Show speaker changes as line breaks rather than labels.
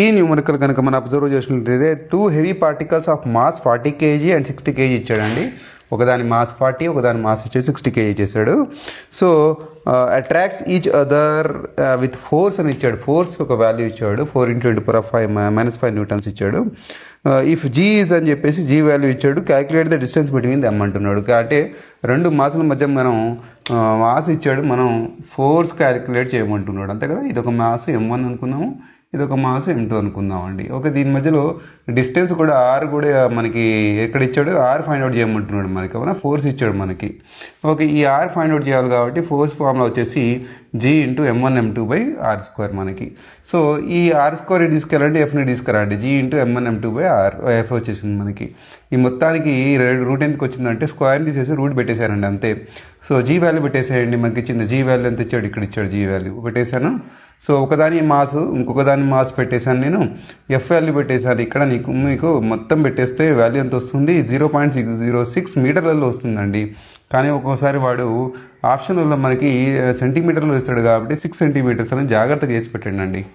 ఈ న్యూమరికల్ కనుక మనం అబ్జర్వ్ చేసినట్లయితే two heavy particles of mass forty kg and sixty kg ఇచ్చాడండి. ఒకదాని మాస్ ఫార్టీ ఒకదాని మాస్ వచ్చేసి సిక్స్టీ కేజీ చేశాడు. So attracts each other with force అని ఇచ్చాడు. ఫోర్స్ ఒక వాల్యూ ఇచ్చాడు. Four into twenty per five minus five newtons ఇచ్చాడు. ఇఫ్ జీ ఈజ్ అని చెప్పేసి జీ వాల్యూ ఇచ్చాడు. Calculate the distance between them అంటున్నాడు. అంటే రెండు మాసుల మధ్య మనం మాస్ ఇచ్చాడు మనం ఫోర్స్ క్యాలిక్యులేట్ చేయమంటున్నాడు. అంతే కదా? ఇది ఒక మాస్ ఎం వన్ అనుకుందాము ఇది ఒక మాస్ ఎం టూ అనుకుందాం అండి ఓకే దీని మధ్యలో డిస్టెన్స్ కూడా ఆర్ కూడా మనకి ఎక్కడ ఇచ్చాడు? ఆర్ ఫైండ్ అవుట్ చేయమంటున్నాడు మనకి. అవునా? ఫోర్స్ ఇచ్చాడు మనకి. ఓకే ఈ ఆర్ ఫైండ్ అవుట్ చేయాలి కాబట్టి ఫోర్స్ ఫార్ములా వచ్చేసి G into M one M two by R square మనకి. సో ఈ ఆర్ స్క్వేర్ తీసుకెళ్ళండి ఎఫ్ని తీసుకురండి. G into M one M two by R F వచ్చేసింది మనకి. ఈ మొత్తానికి రూట్ ఎందుకు వచ్చిందంటే స్క్వేర్ తీసేసి రూట్ పెట్టేశారండి అంతే. సో జీ వాల్యూ పెట్టేసేయండి. మనకి ఇచ్చింది జీ వాల్యూ ఎంత ఇచ్చాడు? ఇక్కడ ఇచ్చాడు జీ వాల్యూ పెట్టేశాను. సో ఒకదాని మాస్ ఇంకొక దాని మాస్ పెట్టేశాను నేను. ఎఫ్ వాల్యూ పెట్టేశాను. ఇక్కడ నీకు మీకు మొత్తం పెట్టేస్తే వాల్యూ ఎంత వస్తుంది? Zero point six zero six మీటర్లలో వస్తుందండి. కానీ ఒక్కోసారి వాడు ఆప్షన్లో మనకి సెంటీమీటర్లో ఇస్తాడు కాబట్టి సిక్స్ సెంటీమీటర్స్ అని జాగ్రత్తగా చేసి పెట్టండి